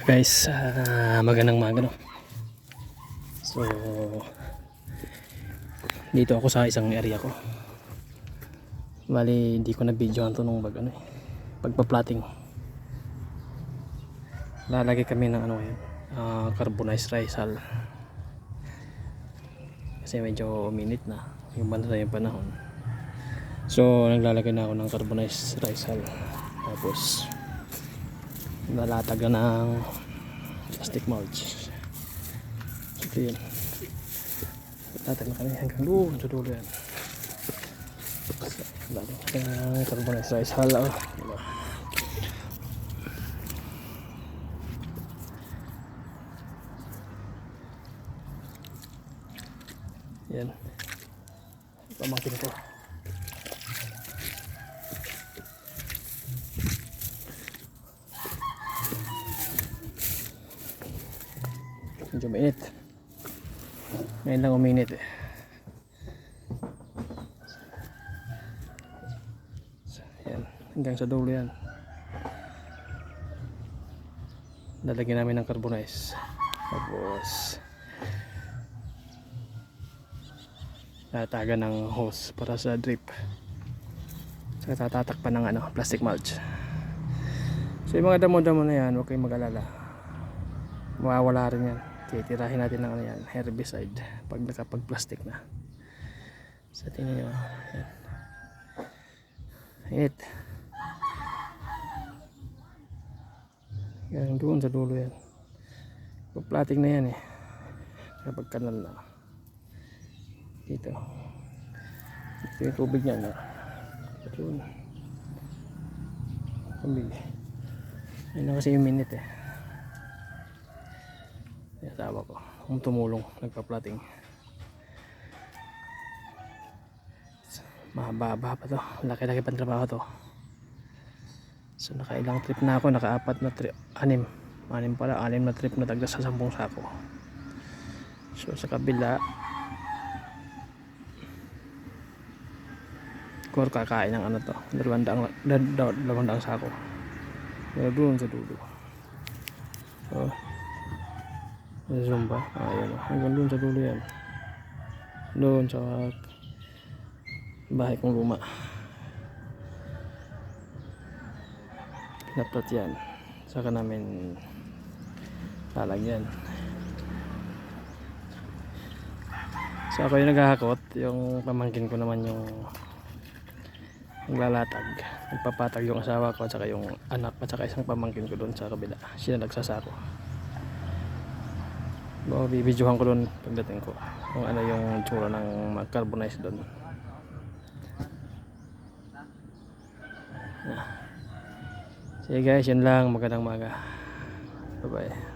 guys. Ah, magandang maga no? So dito ako sa isang area ko. Bali hindi ko na video to nung pag ano eh pagpa-plotting. Lalagay kami ng ano yun ah, carbonized rice hull. Kasi medyo minute na yung banda yung panahon. So naglalagay na ako ng carbonized rice hull. Tapos nalatag na ng plastic mulch ito yun latag na kami hanggang doon sa dulo yan latag na ng carbonized rice hull oh. diba? yan pamangkin ko medyo mainit. Ngayon lang uminit eh. Yan hanggang sa dulo yan. Lalagyan namin ng carbonize. Tapos tataga ng hose para sa drip. Saka tatatakpan ng ano, plastic mulch. So yung mga damo-damo na yan huwag kayong mag-alala. Mawawala rin yan titirahin natin ng ano yan herbicide pag nakapag plastic na. Sa so, tingnan nyo yan. Init. Yan doon sa dulo yan. Plating na yan eh. Kapag kanal na. Dito. Ito yung tubig niya na doon tubig yun na kasi yung minute eh yung asawa ko kung tumulong nagpa-plotting. Mahaba-haba pa to. Laki-laki pang trabaho to. So nakailang trip na ako. Nakaapat na trip anim. Anim pala. Anim na trip na tagda sa sampung sako. So sa kabila core kakain ng ano to. Dalawang daang dal- dal- dalawang daang sako. Pero doon sa dulo. So zoom ba? Ah, yan. Hanggang doon sa dulo yan. Doon sa bahay kong luma. Pinaplat yan. Saka namin lalagyan. So ako yung naghahakot. Yung pamangkin ko naman yung naglalatag. Nagpapatag yung asawa ko at saka yung anak at saka isang pamangkin ko doon sa kabila. Siya nagsasako. So, bibidyohan ko doon pagdating ko kung ano yung tsura ng mag-carbonize doon. Sige guys, yun lang. Magandang maga. Bye bye.